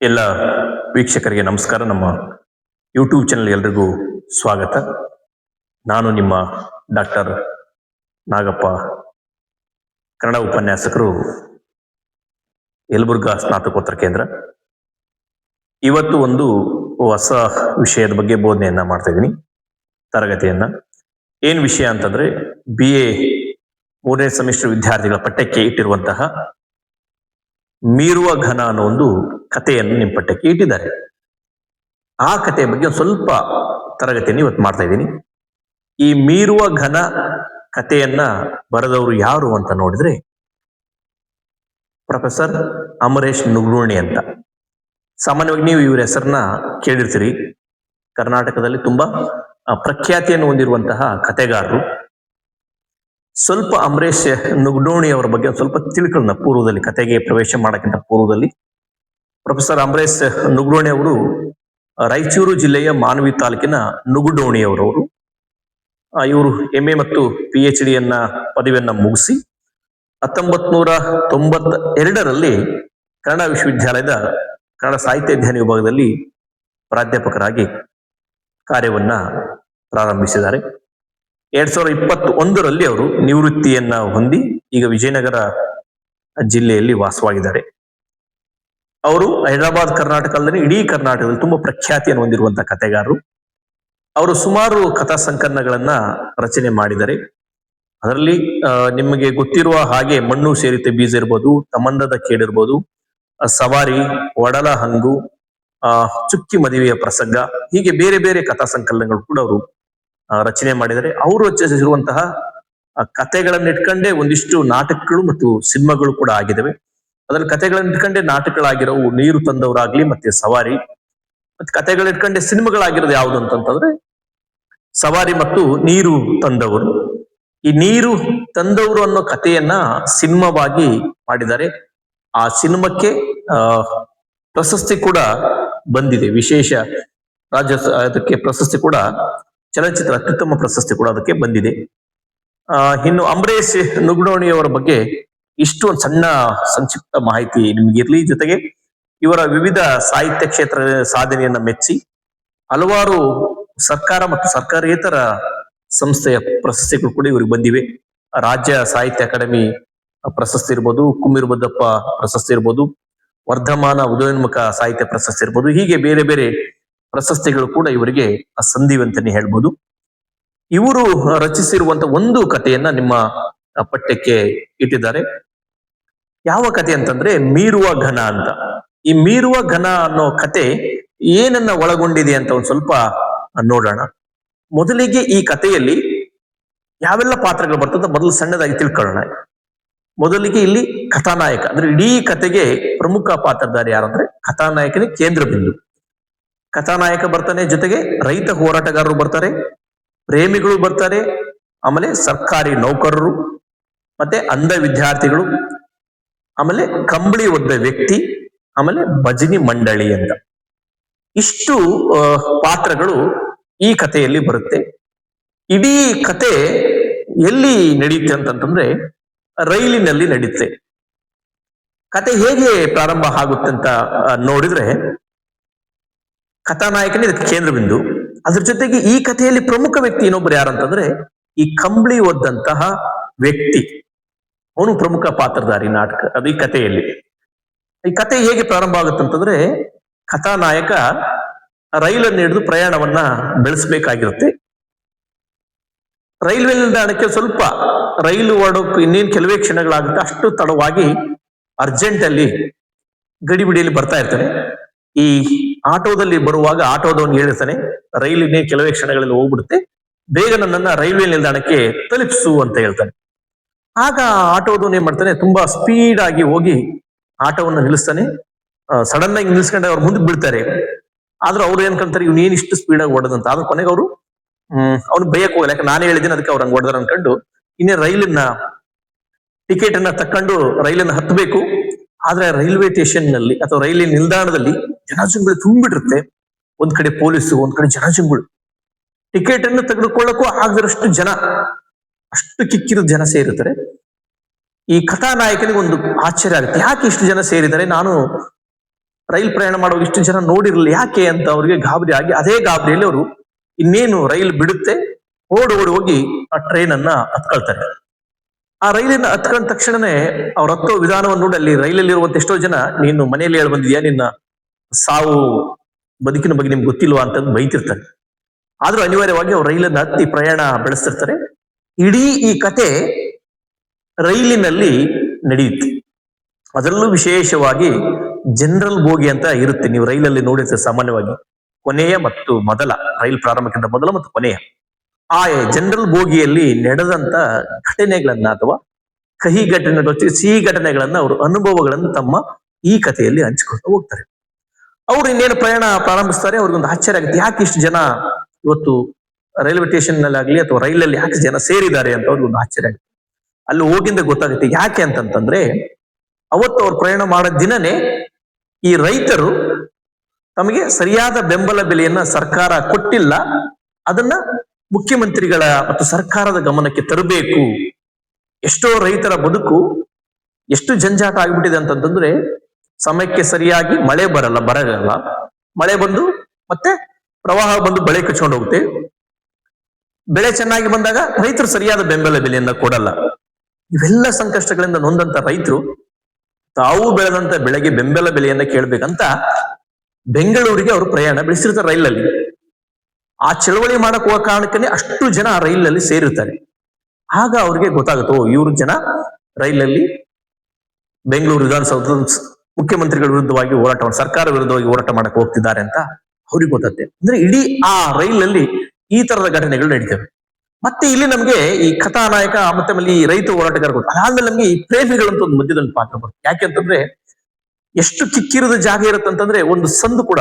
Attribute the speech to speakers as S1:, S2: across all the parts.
S1: ಎಲ್ಲ ವೀಕ್ಷಕರಿಗೆ ನಮಸ್ಕಾರ. ನಮ್ಮ ಯೂಟ್ಯೂಬ್ ಚಾನಲ್ ಎಲ್ರಿಗೂ ಸ್ವಾಗತ. ನಾನು ನಿಮ್ಮ ಡಾಕ್ಟರ್ ನಾಗಪ್ಪ. ಕನ್ನಡ ಉಪನ್ಯಾಸಕರು, ಯಲಬುರ್ಗಾ ಸ್ನಾತಕೋತ್ತರ ಕೇಂದ್ರ. ಇವತ್ತು ಒಂದು ಹೊಸ ವಿಷಯದ ಬಗ್ಗೆ ಬೋಧನೆಯನ್ನ ಮಾಡ್ತಾ ಇದ್ದೀನಿ, ತರಗತಿಯನ್ನ. ಏನ್ ವಿಷಯ ಅಂತಂದ್ರೆ ಬಿ ಎ ಮೂರನೇ ಸೆಮಿಸ್ಟರ್ ವಿದ್ಯಾರ್ಥಿಗಳ ಪಠ್ಯಕ್ಕೆ ಇಟ್ಟಿರುವಂತಹ ಮೀರುವ ಘನ ಅನ್ನೋ ಒಂದು ಕಥೆಯನ್ನು ನಿಮ್ಮ ಪಠ್ಯಕ್ಕೆ ಇಟ್ಟಿದ್ದಾರೆ. ಆ ಕಥೆಯ ಬಗ್ಗೆ ಒಂದು ಸ್ವಲ್ಪ ತರಗತಿಯನ್ನು ಇವತ್ತು ಮಾಡ್ತಾ ಇದ್ದೀನಿ. ಈ ಮೀರುವ ಘನ ಕಥೆಯನ್ನ ಬರೆದವರು ಯಾರು ಅಂತ ನೋಡಿದ್ರೆ ಪ್ರೊಫೆಸರ್ ಅಮರೇಶ್ ನುಗ್ರೋಣಿ ಅಂತ. ಸಾಮಾನ್ಯವಾಗಿ ನೀವು ಇವ್ರ ಹೆಸರನ್ನ ಕೇಳಿರ್ತೀರಿ. ಕರ್ನಾಟಕದಲ್ಲಿ ತುಂಬಾ ಪ್ರಖ್ಯಾತಿಯನ್ನು ಹೊಂದಿರುವಂತಹ ಕಥೆಗಾರರು. ಸ್ವಲ್ಪ ಅಮರೇಶ್ ನುಗ್ಡೋಣಿ ಅವರ ಬಗ್ಗೆ ಸ್ವಲ್ಪ ತಿಳ್ಕೊಳ್ಳೋಣ ಪೂರ್ವದಲ್ಲಿ ಕತೆಗೆ ಪ್ರವೇಶ ಮಾಡೋಕ್ಕಿಂತ ಪೂರ್ವದಲ್ಲಿ ಪ್ರೊಫೆಸರ್ ಅಂಬರೀಷ್ ನುಗ್ಡೋಣಿ ಅವರು ರಾಯಚೂರು ಜಿಲ್ಲೆಯ ಮಾನವಿ ತಾಲೂಕಿನ ನುಗುಡೋಣಿ ಅವರವರು ಇವರು ಎಂ ಎ ಮತ್ತು ಪಿ ಎಚ್ ಡಿಯನ್ನ ಪದವಿಯನ್ನ ಮುಗಿಸಿ ಹತ್ತೊಂಬತ್ ನೂರ ತೊಂಬತ್ತ ಎರಡರಲ್ಲಿ ಕನ್ನಡ ವಿಶ್ವವಿದ್ಯಾಲಯದ ಕನ್ನಡ ಸಾಹಿತ್ಯ ಅಧ್ಯಯನ ವಿಭಾಗದಲ್ಲಿ ಪ್ರಾಧ್ಯಾಪಕರಾಗಿ ಕಾರ್ಯವನ್ನ ಪ್ರಾರಂಭಿಸಿದ್ದಾರೆ. ಎರಡ್ ಸಾವಿರದ ಇಪ್ಪತ್ತ್ ಒಂದರಲ್ಲಿ ಅವರು ನಿವೃತ್ತಿಯನ್ನ ಹೊಂದಿ ಈಗ ವಿಜಯನಗರ ಜಿಲ್ಲೆಯಲ್ಲಿ ವಾಸವಾಗಿದ್ದಾರೆ. ಅವರು ಹೈದರಾಬಾದ್ ಕರ್ನಾಟಕದಲ್ಲಿ ಇಡೀ ಕರ್ನಾಟಕದಲ್ಲಿ ತುಂಬಾ ಪ್ರಖ್ಯಾತಿಯನ್ನು ಹೊಂದಿರುವಂತಹ ಕಥೆಗಾರರು. ಅವರು ಸುಮಾರು ಕಥಾ ಸಂಕಲನಗಳನ್ನ ರಚನೆ ಮಾಡಿದ್ದಾರೆ. ಅದರಲ್ಲಿ ನಿಮಗೆ ಗೊತ್ತಿರುವ ಹಾಗೆ ಮಣ್ಣು ಸೇರಿತೆ ಬೀಜ ಇರ್ಬೋದು ತಮಂದದ ಕೇಡಿರ್ಬೋದು ಆ, ಸವಾರಿ ಒಡಲ ಹಂಗು ಆ ಚುಕ್ಕಿ ಮದುವೆಯ ಪ್ರಸಂಗ ಹೀಗೆ ಬೇರೆ ಬೇರೆ ಕಥಾ ಸಂಕಲನಗಳು ಕೂಡ ಅವರು ರಚನೆ ಮಾಡಿದರೆ ಅವರು ರಚಿಸಿರುವಂತಹ ಕಥೆಗಳನ್ನಿಟ್ಕೊಂಡೇ ಒಂದಿಷ್ಟು ನಾಟಕಗಳು ಮತ್ತು ಸಿನಿಮಾಗಳು ಕೂಡ ಆಗಿದ್ದಾವೆ. ಅದ್ರಲ್ಲಿ ಕಥೆಗಳನ್ನ ಇಟ್ಕೊಂಡೆ ನಾಟಕಗಳಾಗಿರೋ ನೀರು ತಂದವರಾಗ್ಲಿ ಮತ್ತೆ ಸವಾರಿ, ಮತ್ತೆ ಕಥೆಗಳ ಇಟ್ಕೊಂಡೆ ಸಿನಿಮಾಗಳಾಗಿರೋದು ಯಾವುದು ಅಂತಂತಂದ್ರೆ ಸವಾರಿ ಮತ್ತು ನೀರು ತಂದವರು. ಈ ನೀರು ತಂದವರು ಅನ್ನೋ ಕಥೆಯನ್ನ ಸಿನಿಮಾವಾಗಿ ಮಾಡಿದ್ದಾರೆ. ಆ ಸಿನಿಮಾಕ್ಕೆ ಪ್ರಶಸ್ತಿ ಕೂಡ ಬಂದಿದೆ. ವಿಶೇಷ ರಾಜ್ಯ ಅದಕ್ಕೆ ಪ್ರಶಸ್ತಿ ಕೂಡ, ಚಲನಚಿತ್ರ ಅತ್ಯುತ್ತಮ ಪ್ರಶಸ್ತಿ ಕೂಡ ಅದಕ್ಕೆ ಬಂದಿದೆ. ಇನ್ನು ಅಂಬರೀಶ್ ನುಗ್ಡೋಣಿ ಅವರ ಬಗ್ಗೆ ಇಷ್ಟು ಒಂದು ಸಣ್ಣ ಸಂಕ್ಷಿಪ್ತ ಮಾಹಿತಿ ನಿಮಗಿರ್ಲಿ ಜೊತೆಗೆ ಇವರ ವಿವಿಧ ಸಾಹಿತ್ಯ ಕ್ಷೇತ್ರ ಸಾಧನೆಯನ್ನ ಮೆಚ್ಚಿ ಹಲವಾರು ಸರ್ಕಾರ ಮತ್ತು ಸರ್ಕಾರೇತರ ಸಂಸ್ಥೆಯ ಪ್ರಶಸ್ತಿಗಳು ಕೂಡ ಇವರಿಗೆ ಬಂದಿವೆ. ರಾಜ್ಯ ಸಾಹಿತ್ಯ ಅಕಾಡೆಮಿ ಪ್ರಶಸ್ತಿ ಇರ್ಬೋದು, ಕುಮ್ಮಿರ್ಬದ್ದಪ್ಪ ಪ್ರಶಸ್ತಿ ಇರ್ಬೋದು, ವರ್ಧಮಾನ ಉದಯೋನ್ಮುಖ ಸಾಹಿತ್ಯ ಪ್ರಶಸ್ತಿ ಇರ್ಬೋದು, ಹೀಗೆ ಬೇರೆ ಬೇರೆ ಪ್ರಶಸ್ತಿಗಳು ಕೂಡ ಇವರಿಗೆ ಸಂದಿವೆ ಅಂತಾನೆ ಹೇಳ್ಬೋದು. ಇವರು ರಚಿಸಿರುವಂತ ಒಂದು ಕಥೆಯನ್ನ ನಿಮ್ಮ ಪಠ್ಯಕ್ಕೆ ಇಟ್ಟಿದ್ದಾರೆ. ಯಾವ ಕಥೆ ಅಂತಂದ್ರೆ ಮೀರುವ ಘನ ಅಂತ. ಈ ಮೀರುವ ಘನ ಅನ್ನೋ ಕತೆ ಏನನ್ನ ಒಳಗೊಂಡಿದೆ ಅಂತ ಒಂದು ಸ್ವಲ್ಪ ನೋಡೋಣ. ಮೊದಲಿಗೆ ಈ ಕಥೆಯಲ್ಲಿ ಯಾವೆಲ್ಲ ಪಾತ್ರಗಳು ಬರ್ತದೆ ಮೊದಲು ಸಣ್ಣದಾಗಿ ತಿಳ್ಕೊಳ್ಳೋಣ. ಮೊದಲಿಗೆ ಇಲ್ಲಿ ಕಥಾನಾಯಕ, ಅಂದ್ರೆ ಇಡೀ ಕತೆಗೆ ಪ್ರಮುಖ ಪಾತ್ರಧಾರಿ ಯಾರಂದ್ರೆ ಕಥಾನಾಯಕನೇ ಕೇಂದ್ರ ಬಿಂದು ಕಥಾನಾಯಕ ಬರ್ತಾನೆ ಜೊತೆಗೆ ರೈತ ಹೋರಾಟಗಾರರು ಬರ್ತಾರೆ, ಪ್ರೇಮಿಗಳು ಬರ್ತಾರೆ, ಆಮೇಲೆ ಸರ್ಕಾರಿ ನೌಕರರು. ಮತ್ತೆ ಅಂಧ ವಿದ್ಯಾರ್ಥಿಗಳು, ಆಮೇಲೆ ಕಂಬಳಿ ಒದ್ದ ವ್ಯಕ್ತಿ, ಆಮೇಲೆ ಭಜನಿ ಮಂಡಳಿ ಅಂತ. ಇಷ್ಟು ಪಾತ್ರಗಳು ಈ ಕಥೆಯಲ್ಲಿ ಬರುತ್ತೆ. ಇಡೀ ಕತೆ ಎಲ್ಲಿ ನಡೆಯುತ್ತೆ ಅಂತಂತಂದ್ರೆ ರೈಲಿನಲ್ಲಿ ನಡೆಯುತ್ತೆ. ಕತೆ ಹೇಗೆ ಪ್ರಾರಂಭ ಆಗುತ್ತೆ ಅಂತ ನೋಡಿದ್ರೆ ಕಥಾನಾಯಕನೇ ಇದಕ್ಕೆ ಕೇಂದ್ರ ಬಿಂದು. ಅದ್ರ ಜೊತೆಗೆ ಈ ಕಥೆಯಲ್ಲಿ ಪ್ರಮುಖ ವ್ಯಕ್ತಿ ಇನ್ನೊಬ್ರು ಯಾರಂತಂದ್ರೆ ಈ ಕಂಬಳಿ ಒದ್ದಂತಹ ವ್ಯಕ್ತಿ. ಅವನು ಪ್ರಮುಖ ಪಾತ್ರಧಾರಿ ನಾಟಕ, ಅದು ಈ ಕಥೆಯಲ್ಲಿ. ಈ ಕತೆ ಹೇಗೆ ಪ್ರಾರಂಭ ಆಗುತ್ತೆ ಅಂತಂದ್ರೆ ಕಥಾನಾಯಕ ರೈಲನ್ನು ಹಿಡಿದು ಪ್ರಯಾಣವನ್ನ ಬೆಳೆಸಬೇಕಾಗಿರುತ್ತೆ. ರೈಲ್ವೆ ನಿಲ್ದಾಣಕ್ಕೆ ಸ್ವಲ್ಪ ರೈಲು ಓಡೋಕ್ ಇನ್ನೇನು ಕೆಲವೇ ಕ್ಷಣಗಳಾಗುತ್ತೆ, ಅಷ್ಟು ತಡವಾಗಿ ಅರ್ಜೆಂಟ್ ಅಲ್ಲಿ ಗಡಿಬಿಡಿಯಲ್ಲಿ ಬರ್ತಾ ಇರ್ತಾನೆ. ಈ ಆಟೋದಲ್ಲಿ ಬರುವಾಗ ಆಟೋದವನು ಹೇಳಿರ್ತಾನೆ ರೈಲಿನೇ ಕೆಲವೇ ಕ್ಷಣಗಳಲ್ಲಿ ಹೋಗ್ಬಿಡುತ್ತೆ ಬೇಗ ನನ್ನನ್ನ ರೈಲ್ವೆ ನಿಲ್ದಾಣಕ್ಕೆ ತಲುಪಿಸು ಅಂತ ಹೇಳ್ತಾನೆ. ಆಗ ಆಟೋದವನು ಏನ್ ಮಾಡ್ತಾನೆ? ತುಂಬಾ ಸ್ಪೀಡ್ ಆಗಿ ಹೋಗಿ ಆಟೋವನ್ನು ನಿಲ್ಲಿಸ್ತಾನೆ. ಸಡನ್ ಆಗಿ ನಿಲ್ಸ್ಕೊಂಡೆ ಅವ್ರ ಮುಂದಕ್ಕೆ ಬೀಳ್ತಾರೆ. ಆದ್ರೂ ಅವ್ರು ಏನ್ಕೊಂತಾರೆ ಇವ್ನು ಏನ್ ಇಷ್ಟು ಸ್ಪೀಡ್ ಆಗಿ ಹೊಡೆದಂತ ಆದ್ರೆ ಕೊನೆಗೆ ಅವರು, ಹ್ಮ್, ಅವ್ನು ಬೈಯಕ್ ಹೋಗಲ್ಲ. ಯಾಕೆ ನಾನೇ ಹೇಳಿದ್ದೀನಿ ಅದಕ್ಕೆ ಅವ್ರು ಹಂಗ್ ಹೊಡೆದಾರ ಅನ್ಕೊಂಡು ಇನ್ನೇ ರೈಲಿನ ಟಿಕೆಟ್ ಅನ್ನ ತಕ್ಕೊಂಡು ರೈಲನ್ನ ಹತ್ತಬೇಕು ಆದ್ರೆ ರೈಲ್ವೆ ಸ್ಟೇಷನ್ನಲ್ಲಿ ಅಥವಾ ರೈಲಿನ ನಿಲ್ದಾಣದಲ್ಲಿ ಜನಜಂಗುಳಿ ತುಂಬಿಟ್ಟಿರುತ್ತೆ ಒಂದ್ ಕಡೆ ಪೊಲೀಸು, ಒಂದ್ ಕಡೆ ಜನಜಂಗುಳು. ಟಿಕೆಟ್ ಅನ್ನು ತೆಗೆದುಕೊಳ್ಳಕ್ಕೂ ಆಗದಷ್ಟು ಜನ. ಅಷ್ಟು ಕಿಕ್ಕಿರ ಜನ ಸೇರುತ್ತಾರೆ ಈ ಕಥಾನಾಯಕನಿಗೆ ಒಂದು ಆಶ್ಚರ್ಯ ಆಗುತ್ತೆ. ಯಾಕೆ ಇಷ್ಟು ಜನ ಸೇರಿದ್ದಾರೆ? ನಾನು ರೈಲ್ ಪ್ರಯಾಣ ಮಾಡುವಾಗ ಇಷ್ಟು ಜನ ನೋಡಿರಲಿಲ್ಲ. ಯಾಕೆ ಅಂತ ಅವ್ರಿಗೆ ಗಾಬರಿ ಆಗಿ, ಅದೇ ಗಾಬರಿಯಲ್ಲಿ ಅವರು ಇನ್ನೇನು ರೈಲ್ ಬಿಡುತ್ತೆ? ಓಡಿ ಓಡಿ ಹೋಗಿ ಆ ಟ್ರೈನ್ ಅನ್ನ ಹತ್ಕೊಳ್ತಾರೆ. ಆ ರೈಲಿನ ಹತ್ಕೊಂಡ ತಕ್ಷಣನೇ ಅವ್ರ ಹತ್ತೋ ವಿಧಾನವನ್ನು ನೋಡಿ ಅಲ್ಲಿ ರೈಲಲ್ಲಿ ಇರುವಂತ ಎಷ್ಟೋ ಜನ, ನೀನು ಮನೆಯಲ್ಲಿ ಹೇಳಿ ಬಂದಿದ್ಯಾ? ನಿನ್ನ ಸಾವು ಬದುಕಿನ ಬಗ್ಗೆ ನಿಮ್ಗೆ ಗೊತ್ತಿಲ್ವಾ ಅಂತ ಬೈತಿರ್ತಾರೆ. ಆದ್ರೂ ಅನಿವಾರ್ಯವಾಗಿ ಅವ್ರು ರೈಲನ್ನ ಹತ್ತಿ ಪ್ರಯಾಣ ಬೆಳೆಸ್ತಿರ್ತಾರೆ. ಇಡೀ ಈ ಕತೆ ರೈಲಿನಲ್ಲಿ ನಡೆಯುತ್ತೆ. ಅದರಲ್ಲೂ ವಿಶೇಷವಾಗಿ ಜನರಲ್ ಬೋಗಿ ಅಂತ ಇರುತ್ತೆ. ನೀವು ರೈಲಲ್ಲಿ ನೋಡಿದ್ರೆ ಸಾಮಾನ್ಯವಾಗಿ. ಕೊನೆಯ ಮತ್ತು ಮೊದಲ, ರೈಲ್ ಪ್ರಾರಂಭಕ್ಕಿಂತ ಮೊದಲ ಮತ್ತು ಕೊನೆಯ. ಆ ಜನರಲ್ ಬೋಗಿಯಲ್ಲಿ ನಡೆದಂತ ಘಟನೆಗಳನ್ನ ಅಥವಾ ಕಹಿ ಘಟನೆಗಳು ಸಿಹಿ ಘಟನೆಗಳನ್ನ ಅವರು ಅನುಭವಗಳನ್ನು ತಮ್ಮ ಈ ಕಥೆಯಲ್ಲಿ ಹಂಚಿಕೊಂಡು ಹೋಗ್ತಾರೆ. ಅವ್ರು ಇನ್ನೇನು ಪ್ರಯಾಣ ಪ್ರಾರಂಭಿಸ್ತಾರೆ? ಅವ್ರಿಗೊಂದು ಆಶ್ಚರ್ಯ ಆಗುತ್ತೆ. ಯಾಕೆ ಇಷ್ಟು ಜನ ಇವತ್ತು ರೈಲ್ವೆ ಸ್ಟೇಷನ್ನಲ್ಲಿ ಆಗ್ಲಿ ಅಥವಾ ರೈಲಲ್ಲಿ ಯಾಕೆ ಜನ ಸೇರಿದ್ದಾರೆ ಅಂತ ಅವ್ರಿಗೊಂದು ಆಶ್ಚರ್ಯ ಆಗುತ್ತೆ. ಅಲ್ಲಿ ಹೋಗಿಂದ ಗೊತ್ತಾಗುತ್ತೆ ಯಾಕೆ ಅಂತಂತಂದ್ರೆ, ಅವತ್ತು ಅವ್ರು ಪ್ರಯಾಣ ಮಾಡೋ ದಿನನೇ ಈ ರೈತರು ತಮಗೆ ಸರಿಯಾದ ಬೆಂಬಲ ಬೆಲೆಯನ್ನ ಸರ್ಕಾರ ಕೊಟ್ಟಿಲ್ಲ. ಅದನ್ನ ಮುಖ್ಯಮಂತ್ರಿಗಳ ಮತ್ತು ಸರ್ಕಾರದ ಗಮನಕ್ಕೆ ತರಬೇಕು. ಎಷ್ಟೋ ರೈತರ ಬದುಕು ಎಷ್ಟು ಜಂಜಾಟ ಆಗ್ಬಿಟ್ಟಿದೆ ಅಂತಂತಂದ್ರೆ, ಸಮಯಕ್ಕೆ ಸರಿಯಾಗಿ ಮಳೆ ಬರಲ್ಲ ಬರಗಲ್ಲ ಮಳೆ ಬಂದು ಮತ್ತೆ ಪ್ರವಾಹ ಬಂದು ಬಳೆ ಕಚ್ಕೊಂಡು ಹೋಗುತ್ತೆ. ಬೆಳೆ ಚೆನ್ನಾಗಿ ಬಂದಾಗ ರೈತರು ಸರಿಯಾದ ಬೆಂಬಲ ಬೆಲೆಯನ್ನ ಕೊಡಲ್ಲ. ಇವೆಲ್ಲ ಸಂಕಷ್ಟಗಳಿಂದ ನೊಂದಂತ ರೈತರು ತಾವು ಬೆಳೆದಂತ ಬೆಳೆಗೆ ಬೆಂಬಲ ಬೆಲೆಯನ್ನ ಕೇಳ್ಬೇಕಂತ ಬೆಂಗಳೂರಿಗೆ ಅವರು ಪ್ರಯಾಣ ಬೆಳೆಸಿರ್ತಾರೆ ರೈಲಲ್ಲಿ. ಆ ಚಳವಳಿ ಮಾಡಕ್ ಹೋಗೋ ಕಾರಣಕ್ಕೆ ಅಷ್ಟು ಜನ ರೈಲಲ್ಲಿ ಸೇರಿರ್ತಾರೆ. ಆಗ ಅವ್ರಿಗೆ ಗೊತ್ತಾಗುತ್ತೋ ಇವ್ರ ಜನ ರೈಲಲ್ಲಿ ಬೆಂಗಳೂರು ವಿಧಾನಸೌಧದ ಮುಖ್ಯಮಂತ್ರಿಗಳ ವಿರುದ್ಧವಾಗಿ ಹೋರಾಟ, ಸರ್ಕಾರ ವಿರುದ್ಧವಾಗಿ ಹೋರಾಟ ಮಾಡಕ್ ಹೋಗ್ತಿದ್ದಾರೆ ಅಂತ ಅವ್ರಿಗೆ ಗೊತ್ತಾಗುತ್ತೆ. ಅಂದ್ರೆ ಇಡೀ ಆ ರೈಲಲ್ಲಿ ಈ ತರದ ಘಟನೆಗಳು ನಡೀತವೆ. ಮತ್ತೆ ಇಲ್ಲಿ ನಮ್ಗೆ ಈ ಕಥಾನಾಯಕ ಮತ್ತೆ ಈ ರೈತ ಹೋರಾಟಗಾರ ಅದಾದ್ಮೇಲೆ ನಮ್ಗೆ ಈ ಪ್ರೇಮಿಗಳಂತ ಒಂದು ಮಧ್ಯದಲ್ಲಿ ಪಾತ್ರ ಬರುತ್ತೆ. ಯಾಕೆಂತಂದ್ರೆ ಎಷ್ಟು ಕಿಕ್ಕಿರದ ಜಾಗ ಇರುತ್ತಂತಂದ್ರೆ ಒಂದು ಸಂದು ಕೂಡ,